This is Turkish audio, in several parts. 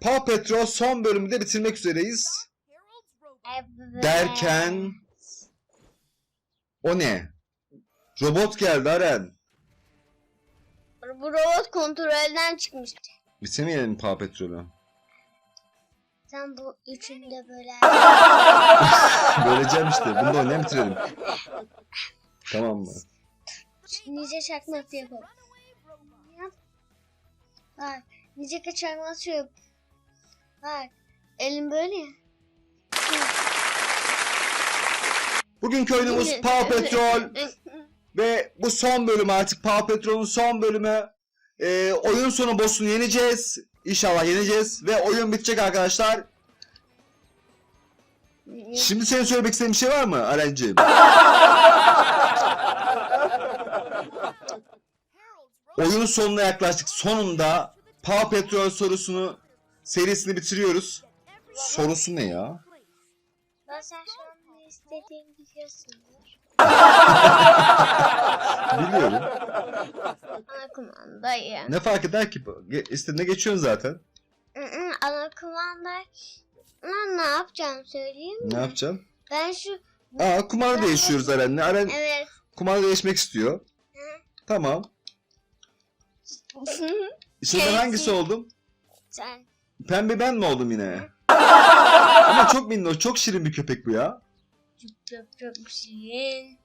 Paw Patrol son bölümü de bitirmek üzereyiz. Evet. Derken... O ne? Robot geldi Aren. Bu robot kontrolden çıkmıştı. Bitiremeyelim Paw Patrol'ü. Sen bu üçünü de böyle... Böleceğim işte. Bunu da oynayan bitirelim. Tamam mı? Nice çakması yapalım. Yap. Bak. Nice çakması yap. Bak. Elim böyle ya. Bugünkü oyunumuz Paw Patrol. Ve bu son bölüm artık Paw Patrol'un son bölümü. Ee, oyun sonu boss'unu yeneceğiz. İnşallah yeneceğiz. Ve oyun bitecek arkadaşlar. Şimdi senin söylemek istediğin bir şey var mı Arenciğim? Oyunun sonuna yaklaştık. Sonunda Paw Patrol sorusunu serisini bitiriyoruz. Sorusu ne ya? Ben sen şu an ne biliyorsundur. Biliyorum. Ana kumandayı. Ne fark eder ki? Ge- İstediğine geçiyorsun zaten. Hı, Ana kumanda. Lan ne yapacağım söyleyeyim mi? Ne yapacaksın? Ben şu... Aa kumanda değişiyoruz Aren'le. Aren Evet. kumanda değişmek istiyor. Hı. Tamam. Şey- hangisi oldum? sen. Pembe ben mi oldum yine? Ama çok minnoş, çok şirin bir köpek bu ya. Çok çok çok şirin.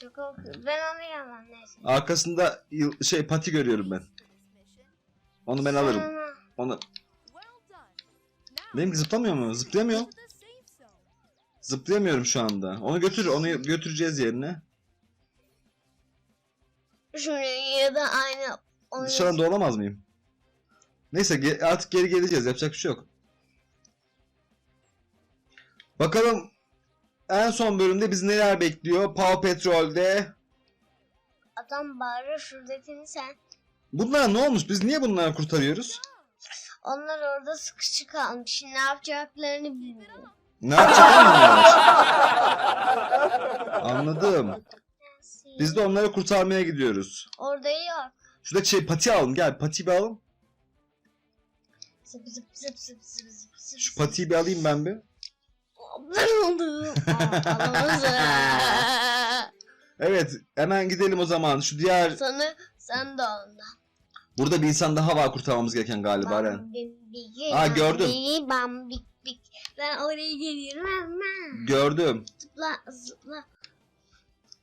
Çok korkuyorum. Ben onu yalan neyse. Arkasında yıl- şey pati görüyorum ben. Onu ben alırım. Onu benim zıplamıyor mu? Zıplayamıyor. Zıplayamıyorum şu anda. Onu götür, onu götüreceğiz yerine. Şuraya ya da aynı onu Dışarıda olamaz mıyım? Neyse ge- artık geri geleceğiz. Yapacak bir şey yok. Bakalım en son bölümde bizi neler bekliyor? Paw Patrol'de. adam bağırıyor şuradakini sen. Bunlar ne olmuş? Biz niye bunları kurtarıyoruz? Onlar orada sıkışık kalmış. Ne yapacaklarını bilmiyor. Ne yapacaklar mı bunlar? Anladım. Biz de onları kurtarmaya gidiyoruz. Orada yok. Şurada şey pati alalım. Gel patiyi bir alalım. Zıp zıp zıp zıp zıp zıp zıp. Şu patiyi bir alayım ben bir. Ben oldum. Evet hemen gidelim o zaman. Şu diğer... Sana sen de ondan. Burada bir insan daha var kurtarmamız gereken galiba. Bam, bigi, Aa, gördüm. bam, bik. Ben oraya geliyorum. Gördüm. Zıpla zıpla.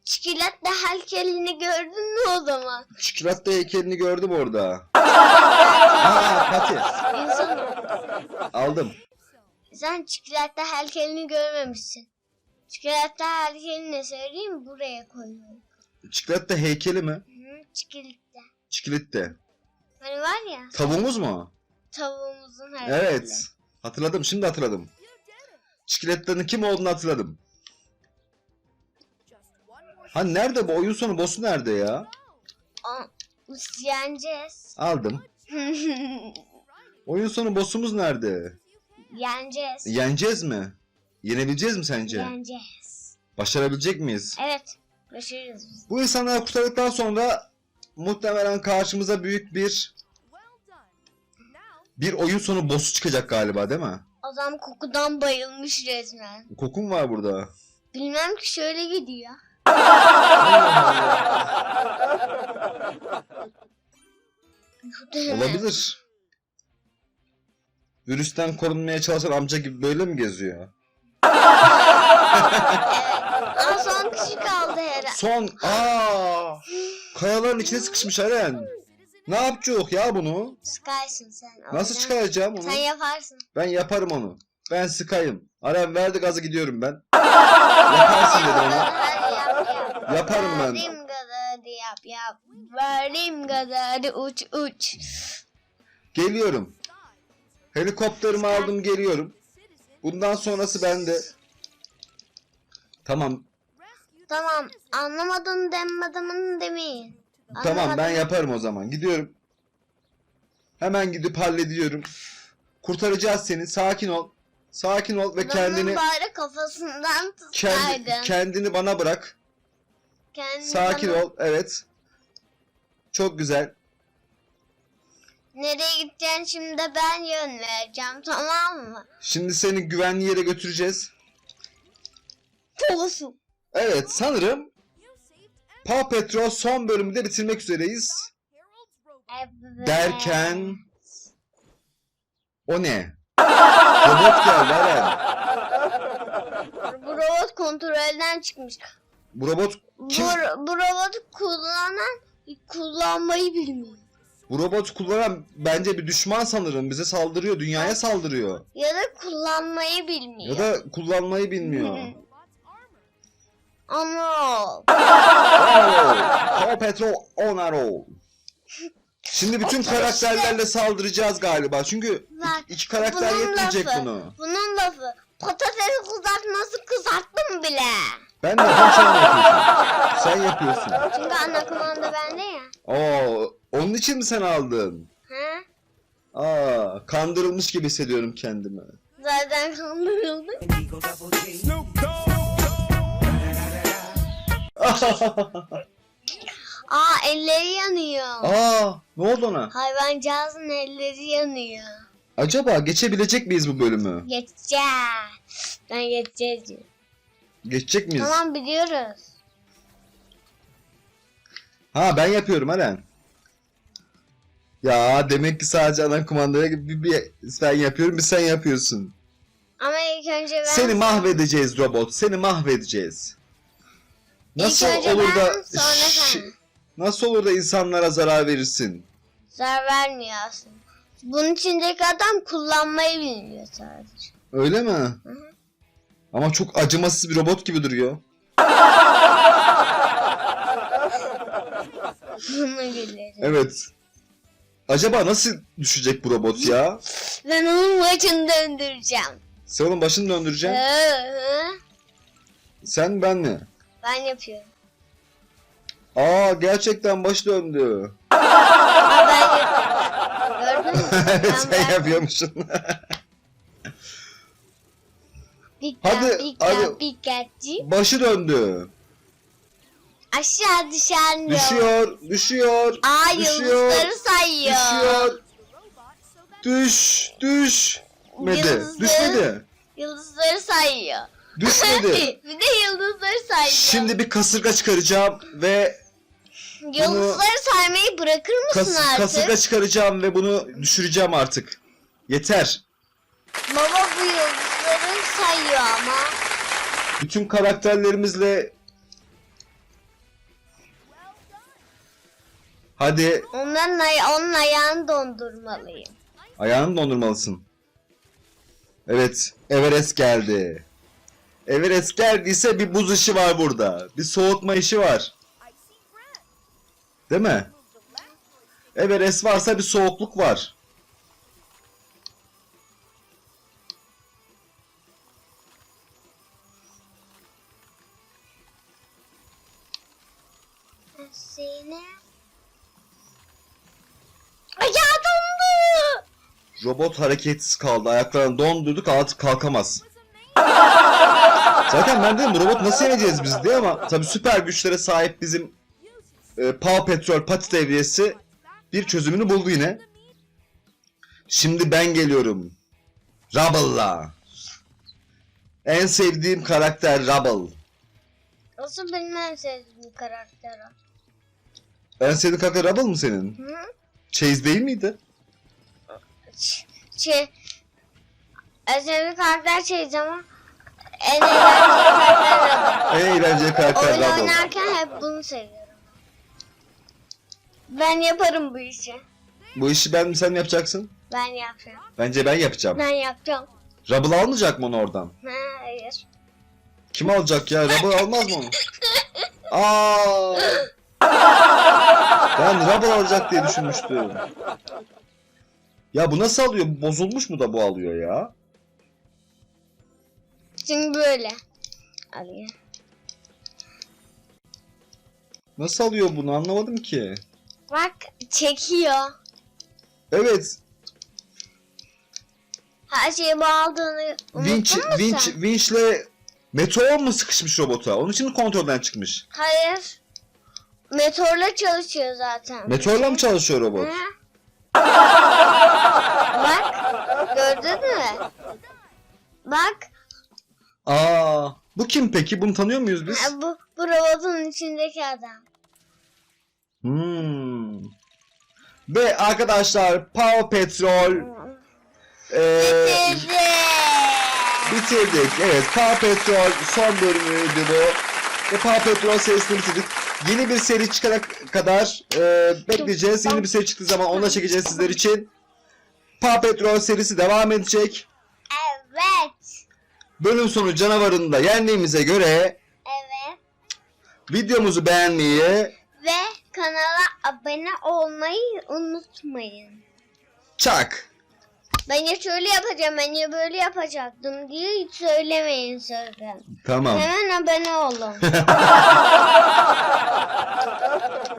Çikolata heykelini gördün mü o zaman? Çikolata heykelini gördüm orada. Aa pati. İnsan Aldım. sen çikolata heykelini görmemişsin. Çikolata heykelini ne söyleyeyim buraya koyuyorum. Çikolata heykeli mi? Hı, çikolata. Çikolata. Hani var ya Tavuğumuz mu? tavuğumuzun heykeli. Evet. Hatırladım şimdi hatırladım. Çikolata'nın kim olduğunu hatırladım. Ha nerede bu oyun sonu boss'u nerede ya? Yeneceğiz. Aldım. Oyun sonu boss'umuz nerede? yeneceğiz. Yeneceğiz mi? Yenebileceğiz mi sence? Yeneceğiz. Başarabilecek miyiz? Evet. Başarırız biz. Bu insanları kurtardıktan sonra muhtemelen karşımıza büyük bir bir oyun sonu boss'u çıkacak galiba değil mi? Adam kokudan bayılmış resmen. Kokun var burada. Bilmem ki şöyle gidiyor. Olabilir. Virüsten korunmaya çalışan amca gibi böyle mi geziyor? Ama son kişi kaldı herhalde. Son aa kayaların içine sıkışmış Eren. Ne yapacak ya bunu? Sıkarsın sen. Nasıl çıkaracağım onu? Sen yaparsın. Ben yaparım onu. Ben sıkayım. Aren verdi gazı gidiyorum ben. Yaparsın dedi bana. Yaparım ben. Verdim gazı yap yap. Verdim gazı uç uç. Geliyorum. Helikopterimi aldım geliyorum. Bundan sonrası bende. Tamam. Tamam anlamadın demmadımın demeyin. Tamam ben yaparım o zaman. Gidiyorum. Hemen gidip hallediyorum. Kurtaracağız seni. Sakin ol. Sakin ol ve Adamın kendini bari kafasından kendi, tutsaydın. kendini bana bırak. Kendini Sakin bana- ol. Evet. Çok güzel. Nereye gideceğini şimdi de ben yön vereceğim tamam mı? Şimdi seni güvenli yere götüreceğiz. Olsun. Evet sanırım Paw Patrol son bölümü de bitirmek üzereyiz. Evet. Derken... O ne? Robot geldi. Bu robot kontrolden çıkmış. Bu robot Bu, kim? bu robotu kullanan kullanmayı bilmiyor. Bu robot kullanan bence bir düşman sanırım. Bize saldırıyor, dünyaya saldırıyor. Ya da kullanmayı bilmiyor. Ya da kullanmayı bilmiyor. Oo, Paw Patrol on a roll. Şimdi bütün karakterlerle saldıracağız galiba. Çünkü Bak, iki, iki karakter bunun yetmeyecek lafı, bunu. Bunun lafı. Ben de sen yapıyorsun. Sen yapıyorsun. Çünkü ana kumanda bende ya. Oo, onun için mi sen aldın? Ha? Aa, kandırılmış gibi hissediyorum kendimi. Zaten kandırıldık. Aa elleri yanıyor. Aa, ne oldu ona? Hayvancağızın elleri yanıyor. Acaba geçebilecek miyiz bu bölümü? Geçeceğiz. Ben geçeceğiz diyor. Geçecek miyiz? Tamam biliyoruz. Ha ben yapıyorum Eren. Ya demek ki sadece ana kumandaya bir, bir ben yapıyorum bir sen yapıyorsun. Ama ilk önce ben... Seni mahvedeceğiz robot. Seni mahvedeceğiz. Nasıl önce olur ben, da sonra sen. nasıl olur da insanlara zarar verirsin? Zarar vermiyor aslında. Bunun içindeki adam kullanmayı bilmiyor sadece. Öyle mi? hı. Ama çok acımasız bir robot gibi duruyor. Evet. Acaba nasıl düşecek bu robot ya? Ben onun başını döndüreceğim. Sen onun başını döndüreceksin. Sen ben mi? Ben yapıyorum. Aa gerçekten baş döndü. Ben yapıyorum. Gördün mü? Ben Sen bıraktım. yapıyormuşsun. Pika, Hadi, pika, hadi. Pikachu. Başı döndü. Aşağı düşen. Düşüyor, düşüyor, Aa düşüyor, yıldızları sayıyor. düşüyor. Düş, düş. Medi. Yıldızları- Düşmedi. Yıldızları sayıyor. Düşmedi. bir de yıldızları sayıyor. Şimdi bir kasırga çıkaracağım ve Yıldızları saymayı bırakır mısın kas, artık? kasırga çıkaracağım ve bunu düşüreceğim artık. Yeter. Baba bu yıldızları sayıyor ama. Bütün karakterlerimizle Hadi Onların ay onun ayağını dondurmalıyım. ayağını dondurmalısın. Evet, Everest geldi. Everest geldiyse bir buz işi var burada. Bir soğutma işi var. Değil mi? Everest varsa bir soğukluk var. Seni. Ayağı dondu. Robot hareketsiz kaldı. Ayaklarını dondurduk artık kalkamaz. Zaten ben dedim robot nasıl yeneceğiz biz diye ama tabi süper güçlere sahip bizim e, Paw Patrol Pati devriyesi bir çözümünü buldu yine. Şimdi ben geliyorum. Rubble'la. En sevdiğim karakter Rubble. Nasıl bilmem sevdiğim karakter o. En sevdiğin karakter Rubble mı senin? Hı? Chase değil miydi? Şey, sevdiğim karakter şeydi ama en eğlenceli karakter En eğlenceli karakter Oyun Rubble. oynarken hep bunu seviyorum. Ben yaparım bu işi. Bu işi ben mi sen mi yapacaksın? Ben yapıyorum. Bence ben yapacağım. Ben yapacağım. Rubble almayacak mı onu oradan? Ha, hayır. Kim alacak ya? Rubble almaz mı onu? Aa! Ben Rubble alacak diye düşünmüştüm. Ya bu nasıl alıyor? Bozulmuş mu da bu alıyor ya? Şimdi böyle. Alıyor. Nasıl alıyor bunu anlamadım ki. Bak çekiyor. Evet, Her şeyi bağladığını unuttun mu sen? vinçle meteor mu sıkışmış robota? Onun için mi kontrolden çıkmış? Hayır. Meteorla çalışıyor zaten. Meteorla mı çalışıyor robot? Hı? Bak. Gördün mü? Bak. Aa, bu kim peki? Bunu tanıyor muyuz biz? Bu, bu robotun içindeki adam. Hmm. Ve arkadaşlar Paw Patrol eee, Bitirdi. bitirdik. Evet Paw Patrol son bölümüydü bu. Ve Paw Patrol serisini bitirdik. Yeni bir seri çıkana kadar eee, bekleyeceğiz. Yeni bir seri çıktığı zaman onu da çekeceğiz sizler için. Paw Patrol serisi devam edecek. Evet. Bölüm sonu canavarını da yendiğimize göre Evet. videomuzu beğenmeyi Ve kanala abone olmayı unutmayın. çak. Ben ya şöyle yapacağım, ben ya böyle yapacaktım diye hiç söylemeyin sakın. Tamam. Hemen abone olun.